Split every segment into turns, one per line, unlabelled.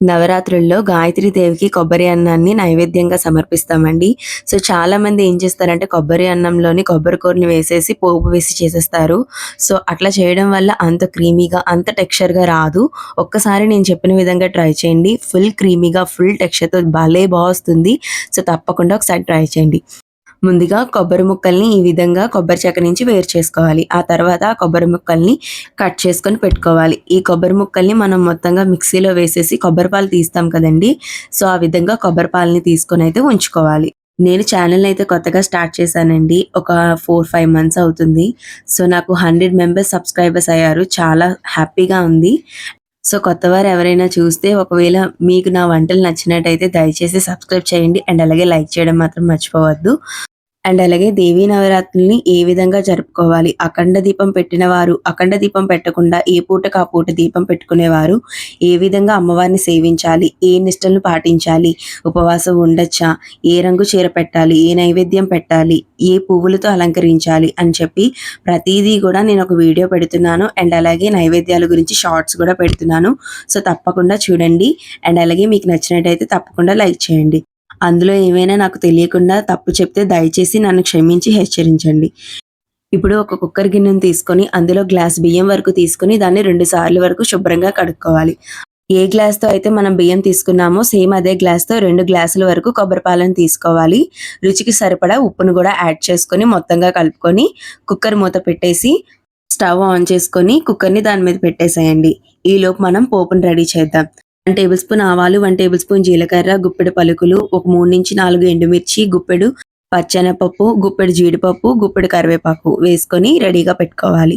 నవరాత్రుల్లో గాయత్రి దేవికి కొబ్బరి అన్నాన్ని నైవేద్యంగా సమర్పిస్తామండి. సో, చాలామంది ఏం చేస్తారంటే కొబ్బరి అన్నంలోని కొబ్బరి కూరని వేసేసి పోపు వేసి చేసేస్తారు. సో, అట్లా చేయడం వల్ల అంత క్రీమీగా, అంత టెక్స్చర్‌గా రాదు. ఒక్కసారి నేను చెప్పిన విధంగా ట్రై చేయండి. ఫుల్ క్రీమీగా, ఫుల్ టెక్స్చర్‌తో భలే బా వస్తుంది. సో, తప్పకుండా ఒకసారి ట్రై చేయండి. ముందుగా కొబ్బరి ముక్కల్ని ఈ విధంగా కొబ్బరి చెక్క నుంచి వేరు చేసుకోవాలి. ఆ తర్వాత ఆ కొబ్బరి ముక్కల్ని కట్ చేసుకొని పెట్టుకోవాలి. ఈ కొబ్బరి ముక్కల్ని మనం మొత్తంగా మిక్సీలో వేసేసి కొబ్బరి పాలు తీస్తాం కదండీ! సో, ఆ విధంగా కొబ్బరి పాలని అయితే ఉంచుకోవాలి. నేను ఛానల్ అయితే కొత్తగా స్టార్ట్ చేశానండి. ఒక 4, 5 మంత్స్ అవుతుంది. సో, నాకు 100 మెంబర్స్ సబ్స్క్రైబర్స్ అయ్యారు. చాలా హ్యాపీగా ఉంది. సో, కొత్తవారు ఎవరైనా చూస్తే ఒకవేళ మీకు నా వంటలు నచ్చినట్టయితే దయచేసి సబ్స్క్రైబ్ చేయండి. అండ్ అలాగే లైక్ చేయడం మాత్రం మర్చిపోవద్దు. అండ్ అలాగే దేవీ నవరాత్రులని ఏ విధంగా జరుపుకోవాలి? అఖండ దీపం పెట్టిన వారు, అఖండ దీపం పెట్టకుండా ఏ పూటకు ఆ పూట దీపం పెట్టుకునేవారు ఏ విధంగా అమ్మవారిని సేవించాలి? ఏ నిష్టలను పాటించాలి? ఉపవాసం ఉండొచ్చా? ఏ రంగు చీర పెట్టాలి? ఏ నైవేద్యం పెట్టాలి? ఏ పువ్వులతో అలంకరించాలి? అని చెప్పి ప్రతిదీ కూడా నేను ఒక వీడియో పెడుతున్నాను. అండ్ అలాగే నైవేద్యాల గురించి షార్ట్స్ కూడా పెడుతున్నాను. సో, తప్పకుండా చూడండి. అండ్ అలాగే మీకు నచ్చినట్టయితే తప్పకుండా లైక్ చేయండి. అందులో ఏమైనా నాకు తెలియకుండా తప్పు చెప్తే దయచేసి నన్ను క్షమించి హెచ్చరించండి. ఇప్పుడు ఒక కుక్కర్ గిన్నెను తీసుకొని అందులో గ్లాస్ బియ్యం వరకు తీసుకొని దాన్ని రెండు సార్లు వరకు శుభ్రంగా కడుక్కోవాలి. ఏ గ్లాస్‌తో అయితే మనం బియ్యం తీసుకున్నామో సేమ్ అదే గ్లాస్‌తో రెండు గ్లాసుల వరకు కొబ్బరి పాలను తీసుకోవాలి. రుచికి సరిపడా ఉప్పును కూడా యాడ్ చేసుకొని మొత్తంగా కలుపుకొని కుక్కర్ మూత పెట్టేసి స్టవ్ ఆన్ చేసుకొని కుక్కర్‌ని దాని మీద పెట్టేసేయండి. ఈలోపు మనం పోపుని రెడీ చేద్దాం. వన్ టేబుల్ స్పూన్ ఆవాలు, వన్ టేబుల్ స్పూన్ జీలకర్ర, గుప్పెడు పలుకులు, ఒక 3-4 ఎండుమిర్చి, గుప్పెడు పచ్చెనపప్పు, గుప్పెడు జీడిపప్పు, గుప్పెడు కరివేపాకు వేసుకొని రెడీగా పెట్టుకోవాలి.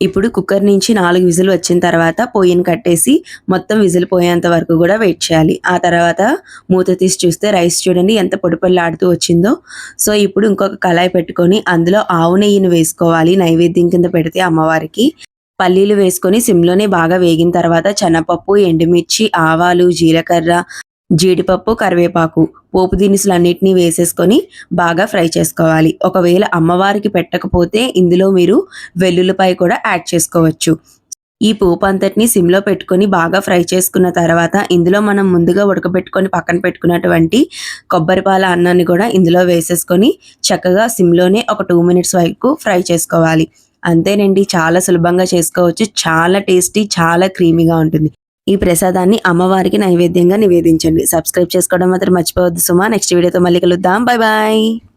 ఇప్పుడు కుక్కర్ నుంచి నాలుగు విజిల్ వచ్చిన తర్వాత పొయ్యిని కట్టేసి మొత్తం విజిల్ పోయేంత వరకు కూడా వెయిట్ చేయాలి. ఆ తర్వాత మూత తీసి చూస్తే రైస్ చూడండి ఎంత పొడి వచ్చిందో. సో, ఇప్పుడు ఇంకొక కళాయి పెట్టుకొని అందులో ఆవు నెయ్యిని వేసుకోవాలి నైవేద్యం కింద పెడితే అమ్మవారికి. పల్లీలు వేసుకొని సిమ్‌లోనే బాగా వేగిన తర్వాత శనగపప్పు, ఎండుమిర్చి, ఆవాలు, జీలకర్ర, జీడిపప్పు, కరివేపాకు పోపు దినుసులన్నిటిని వేసేసుకొని బాగా ఫ్రై చేసుకోవాలి. ఒకవేళ అమ్మవారికి పెట్టకపోతే ఇందులో మీరు వెల్లుల్లిపాయ కూడా యాడ్ చేసుకోవచ్చు. ఈ పోపు అంతటిని సిమ్‌లో పెట్టుకొని బాగా ఫ్రై చేసుకున్న తర్వాత ఇందులో మనం ముందుగా ఉడకబెట్టుకొని పక్కన పెట్టుకున్నటువంటి కొబ్బరిపాల అన్నాన్ని కూడా ఇందులో వేసేసుకొని చక్కగా సిమ్‌లోనే ఒక టూ మినిట్స్ వరకు ఫ్రై చేసుకోవాలి. అంతేనండి చాలా సులభంగా చేసుకోవచ్చు. చాలా టేస్టీ, చాలా క్రీమీగా ఉంటుంది. ఈ ప్రసాదాన్ని అమ్మవారికి నైవేద్యంగా నివేదించండి. సబ్స్క్రైబ్ చేసుకోవడం మాత్రం మర్చిపోవద్దు సుమా. నెక్స్ట్ వీడియోతో మళ్ళీ కలుద్దాం. Bye bye.